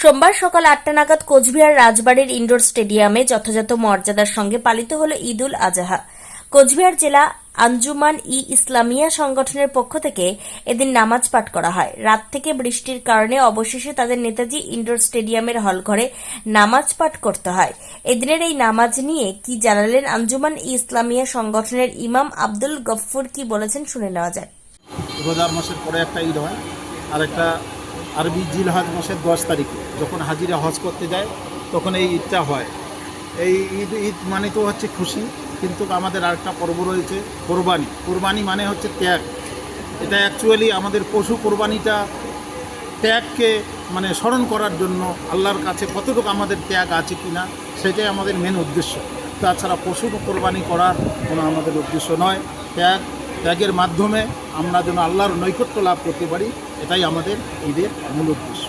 সোমবার সকাল আটটা নাগাদ কোচবিহার রাজবাড়ির ইনডোর স্টেডিয়ামে যথাযথ মর্যাদার সঙ্গে পালিত হল ঈদ উল আজহা। কোচবিহার জেলা আঞ্জুমান ই ইসলামিয়া সংগঠনের পক্ষ থেকে এদিন নামাজ পাঠ করা হয়। রাত থেকে বৃষ্টির কারণে অবশেষে তাদের নেতাজি ইনডোর স্টেডিয়ামের হলঘরে নামাজ পাঠ করতে হয়। এদিনের এই নামাজ নিয়ে কি জানালেন আঞ্জুমান ই ইসলামিয়া সংগঠনের ইমাম আব্দুল গফফুর কি বলেছেন শুনে নেওয়া যায় রোজার মাসের পরে একটা ঈদ হয় আর একটা আরবি জিল হজ মাসের দশ তারিখে, যখন হাজিরা হজ করতে যায়, তখন এই ঈদটা হয়। এই ঈদ ঈদ মানে তো হচ্ছে খুশি, কিন্তু আমাদের আরেকটা পর্ব রয়েছে, কোরবানি। কোরবানি মানে হচ্ছে ত্যাগ। এটা অ্যাকচুয়ালি আমাদের পশু কোরবানিটা ত্যাগকে মানে স্মরণ করার জন্য আল্লাহর কাছে কতটুকু আমাদের ত্যাগ আছে কি না সেটাই আমাদের মেন উদ্দেশ্য। তাছাড়া পশু কোরবানি করার কোনো আমাদের উদ্দেশ্য নয়। ত্যাগ, ত্যাগের মাধ্যমে আমরা যেন আল্লাহর নৈকট্য লাভ করতে পারি। এটাই আমাদের ঈদের মূল উদ্দেশ্য।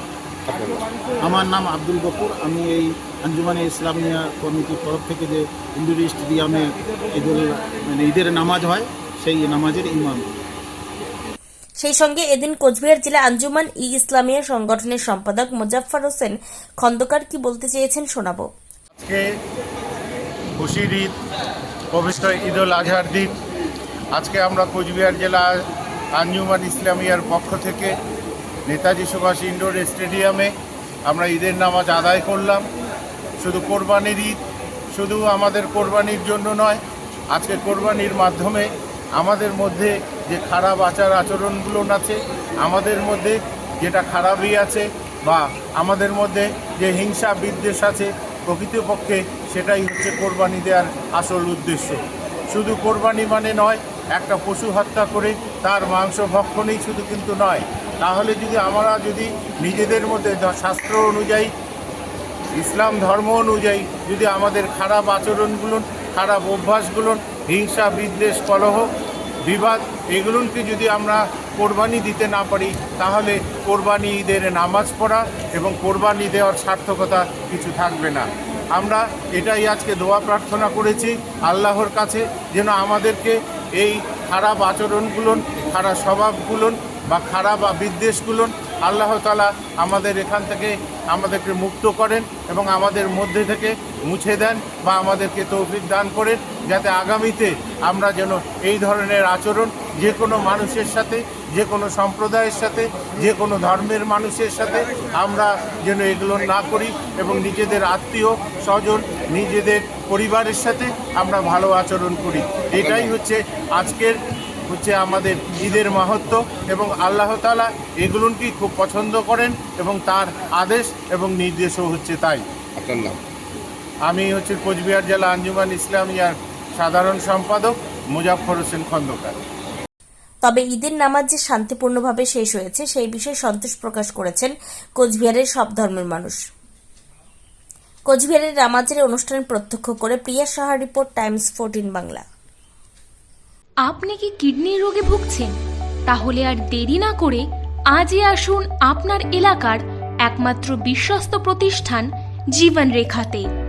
আমার নাম আব্দুল গফুর। আমি এই আঞ্জুমানে ইসলামিয়া কমিটির তরফ থেকে যে ইন্দুরি স্টেডিয়ামে ঈদের মানে ঈদের নামাজ হয় সেই নামাজের ইমাম। সেই সঙ্গে এদিন কোচবিহার জেলা আঞ্জুমান ই ইসলামিয়া সংগঠনের সম্পাদক মোজাফফর হোসেন খন্দকার কি বলতে চেয়েছেন শোনাবো। আজকে খুশির ঈদ পবিত্র ঈদ উল আজহার দিন আজকে আমরা কোচবিহার জেলা আঞ্জুমান ইসলামিয়ার পক্ষ থেকে নেতাজি সুভাষ ইন্ডোর স্টেডিয়ামে আমরা ঈদের নামাজ আদায় করলাম। শুধু কোরবানির ঈদ, শুধু আমাদের কোরবানির জন্য নয়, আজকে কোরবানির মাধ্যমে আমাদের মধ্যে যে খারাপ আচার আচরণগুলো আছে, আমাদের মধ্যে যেটা খারাপই আছে বা আমাদের মধ্যে যে হিংসা বিদ্বেষ আছে, প্রকৃতপক্ষে সেটাই হচ্ছে কোরবানি দেওয়ার আসল উদ্দেশ্য। শুধু কোরবানি মানে নয় একটা পশু হত্যা করে, তার মাংস ভক্ষণই শুধু কিন্তু নয়। তাহলে যদি আমরা যদি নিজেদের মধ্যে শাস্ত্র অনুযায়ী, ইসলাম ধর্ম অনুযায়ী যদি আমাদের খারাপ আচরণগুলো, খারাপ অভ্যাসগুলো, হিংসা, বিদ্বেষ, কলহ, বিবাদ এগুলোকে যদি আমরা কোরবানি দিতে না পারি, তাহলে কোরবানি ঈদের নামাজ পড়া এবং কোরবানি দেওয়ার সার্থকতা কিছু থাকবে না। আমরা এটাই আজকে দোয়া প্রার্থনা করেছি আল্লাহর কাছে, যেন আমাদেরকে এই খারাপ আচরণগুলো খারাপ স্বভাবগুলো বা খারাপ বা বিদ্বেষগুলো আল্লাহ তালা আমাদের এখান থেকে আমাদেরকে মুক্ত করেন এবং আমাদের মধ্যে থেকে মুছে দেন বা আমাদেরকে তৌফিক দান করেন, যাতে আগামীতে আমরা যেন এই ধরনের আচরণ যে কোনো মানুষের সাথে, যে কোনো সম্প্রদায়ের সাথে, যে কোনো ধর্মের মানুষের সাথে আমরা যেন এগুলো না করি এবং নিজেদের আত্মীয় স্বজন, নিজেদের পরিবারের সাথে আমরা ভালো আচরণ করি। এটাই হচ্ছে আজকের হচ্ছে আমাদের ঈদের মাহাত্ম এবং আল্লাহ তালা এগুলোকেই খুব পছন্দ করেন এবং তার আদেশ এবং নির্দেশও হচ্ছে তাই। আপনার নাম? আমি হচ্ছে কোচবিহার জেলা আঞ্জুমান ইসলামিয়ার সাধারণ সম্পাদক মুজাফর হোসেন খন্দকার। তবে ঈদের নামাজ যে শান্তিপূর্ণভাবে শেষ হয়েছে সেই বিষয়ে সন্তোষ প্রকাশ করেছেন কোচবিহারের সব ধর্মের মানুষ। কোচবিহারের নামাজের অনুষ্ঠান প্রত্যক্ষ করে Priya Saha report Times fourteen Bangla. আপনি কি কিডনি রোগে ভুগছেন? তাহলে আর দেরি না করে আজই আসুন আপনার এলাকার একমাত্র বিশ্বস্ত প্রতিষ্ঠান জীবন রেখাতে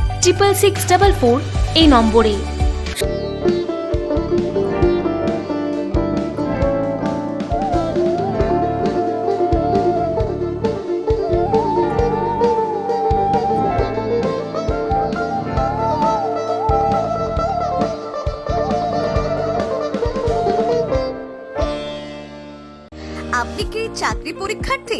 triple six double four এই নম্বরে আপনি কি চাকরি পরীক্ষার্থী?